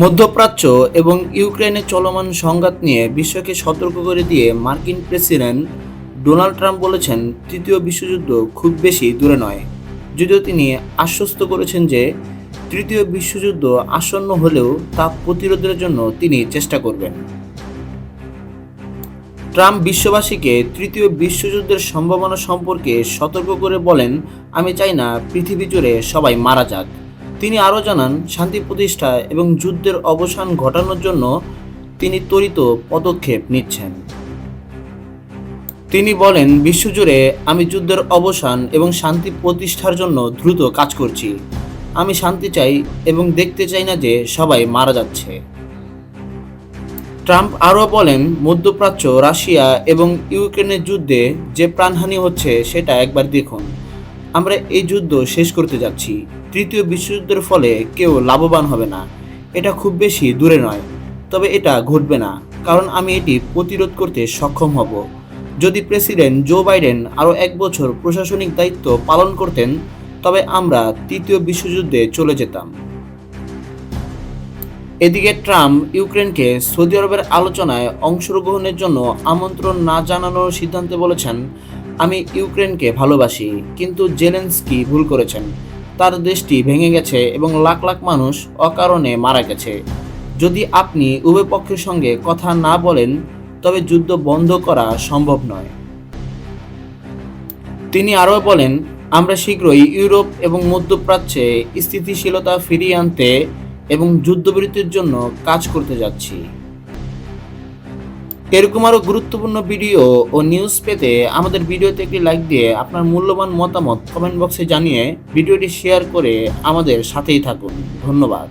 মধ্যপ্রাচ্য এবং ইউক্রেনের চলমান সংঘাত নিয়ে বিশ্বকে সতর্ক করে দিয়ে মার্কিন প্রেসিডেন্ট ডোনাল্ড ট্রাম্প বলেছেন, তৃতীয় বিশ্বযুদ্ধ খুব বেশি দূরে নয়। যদিও তিনি আশ্বস্ত করেছেন যে, তৃতীয় বিশ্বযুদ্ধ আসন্ন হলেও তা প্রতিরোধের জন্য তিনি চেষ্টা করবেন। ট্রাম্প বিশ্ববাসীকে তৃতীয় বিশ্বযুদ্ধের সম্ভাবনা সম্পর্কে সতর্ক করে বলেন, আমি চাই না পৃথিবী জুড়ে সবাই মারা যাক। তিনি আরও জানান, শান্তি প্রতিষ্ঠা এবং যুদ্ধের অবসান ঘটানোর জন্য তিনি ত্বরিত পদক্ষেপ নিচ্ছেন। তিনি বলেন, বিশ্বজুড়ে আমি যুদ্ধের অবসান এবং শান্তি প্রতিষ্ঠার জন্য দ্রুত কাজ করছি। আমি শান্তি চাই এবং দেখতে চাই না যে সবাই মারা যাচ্ছে। ট্রাম্প আরও বলেন, মধ্যপ্রাচ্য, রাশিয়া এবং ইউক্রেনের যুদ্ধে যে প্রাণহানি হচ্ছে, সেটা একবার দেখুন। আমরা এই যুদ্ধ শেষ করতে যাচ্ছি। তৃতীয় বিশ্বযুদ্ধের ফলে কেউ লাভবান হবে না। এটা খুব বেশি দূরে নয়, তবে এটা ঘটবে না, কারণ আমি এটি প্রতিরোধ করতে সক্ষম হব। যদি প্রেসিডেন্ট জো বাইডেন আরও এক বছর প্রশাসনিক দায়িত্ব পালন করতেন, তবে আমরা তৃতীয় বিশ্বযুদ্ধে চলে যেতাম। এদিকে ট্রাম্প ইউক্রেনকে সৌদি আরবের আলোচনায় অংশগ্রহণের জন্য আমন্ত্রণ না জানানোর সিদ্ধান্তে বলেছেন, আমি ইউক্রেনকে ভালোবাসি, কিন্তু জেলেন্সকি ভুল করেছেন। তার দেশটি ভেঙে গেছে এবং লাখ লাখ মানুষ অকারণে মারা গেছে। যদি আপনি উভয় পক্ষের সঙ্গে কথা না বলেন, তবে যুদ্ধ বন্ধ করা সম্ভব নয়। তিনি আরও বলেন, আমরা শীঘ্রই ইউরোপ এবং মধ্যপ্রাচ্যে স্থিতিশীলতা ফিরিয়ে আনতে এবং যুদ্ধবিরতির জন্য কাজ করতে যাচ্ছি। এরকম আরও গুরুত্বপূর্ণ ভিডিও ও নিউজ পেতে আমাদের ভিডিওতে একটি লাইক দিয়ে আপনার মূল্যবান মতামত কমেন্ট বক্সে জানিয়ে ভিডিওটি শেয়ার করে আমাদের সাথেই থাকুন। ধন্যবাদ।